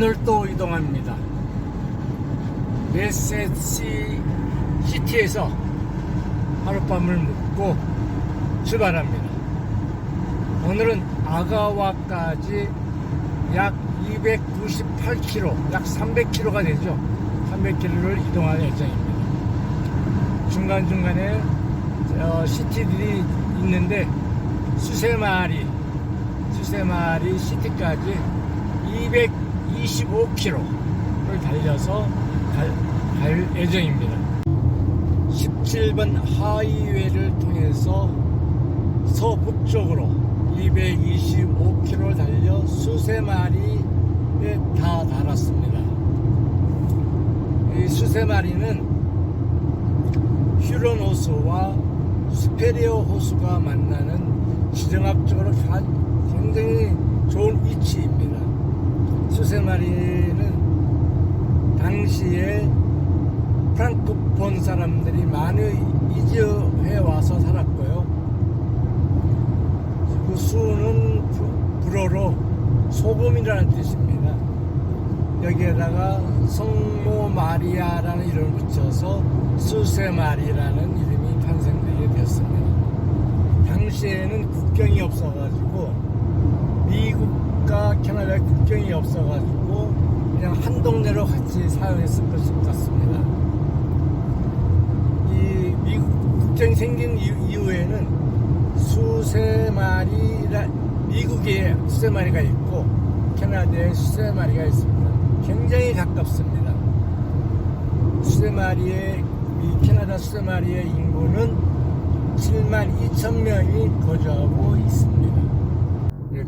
오늘 또 이동합니다. 메세시 시티에서 하룻밤을 묵고 출발합니다. 오늘은 아가와까지 약 298km, 약 300km가 되죠. 300km를 이동할 예정입니다. 중간중간에 어, 시티들이 있는데 수세마리, 수세마리 시티까지 225km를 달려서 갈, 갈 예정입니다. 17번 하이웨이를 통해서 서북쪽으로 225km 달려 수세마리에 다 달았습니다. 이 수세마리는 휴런 호수와 스페리오 호수가 만나는 지정학적으로 가- 굉장히 좋은 위치입니다. 수세 마리는 당시에 프랑크폰 사람들이 많이 이주해 와서 살았고요. 그 수는 부- 불어로 소금이라는 뜻입니다. 여기에다가 성모 마리아라는 이름을 붙여서 수세 마리라는 이름이 탄생되게 되었습니다. 당시에는 국경이 없어가지고 미국과 캐나다의 국경이 없어가지고 그냥 한 동네로 같이 사용했을 것 같습니다. 이 미국 국경이 생긴 이후- 이후에는 수세 마리라 미국에 수세 마리가 있고 캐나다에 수세 마리가 있습니다. 굉장히 가깝습니다. 수세 마리의 이 캐나다 수세 마리의 인구는 7만 2천 명이 거주하고 있습니다.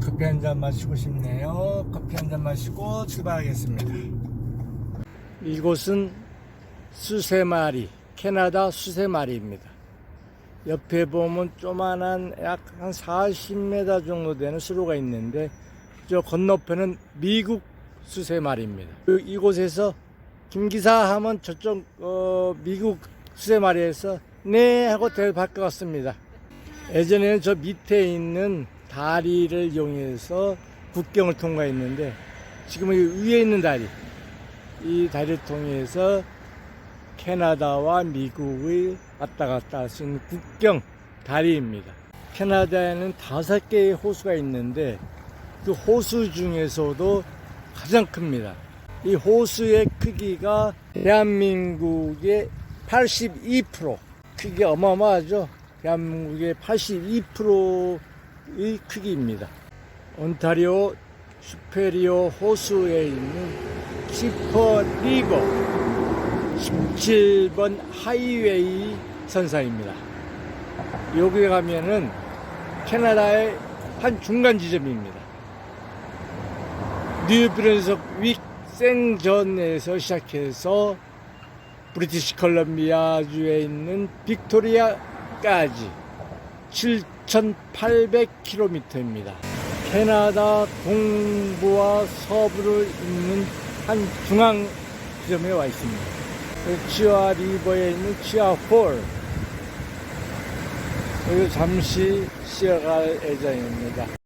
예, 커피 한 잔 마시고 싶네요. 커피 한 잔 마시고 출발하겠습니다. 이곳은 수세마리, 캐나다 수세마리입니다. 옆에 보면 조만한 약 한 40m 정도 되는 수로가 있는데 저 건너편은 미국 수세마리입니다. 그 이곳에서 김기사 하면 저쪽 어, 미국 수세마리에서 네 하고 대답할 것 같습니다. 예전에는 저 밑에 있는 다리를 이용해서 국경을 통과했는데 지금은 이 위에 있는 다리 이 다리를 통해서 캐나다와 미국의 왔다 갔다 할 수 있는 국경 다리입니다. 캐나다에는 다섯 개의 호수가 있는데 그 호수 중에서도 가장 큽니다. 이 호수의 크기가 대한민국의 82% 크기 어마어마하죠. 대한민국의 82% 의 크기입니다. 온타리오 슈페리오 호수에 있는 치퍼 리버 17번 하이웨이 선상입니다. 여기에 가면은 캐나다의 한 중간 지점입니다. 뉴브랜석 윅 생전에서 시작해서 브리티시 컬럼비아주에 있는 빅토리아까지 7,800km입니다. 캐나다 동부와 서부를 잇는 한 중앙 지점에 와 있습니다. 치아 리버에 있는 치아 폴 여기 잠시 쉬어갈 예정입니다.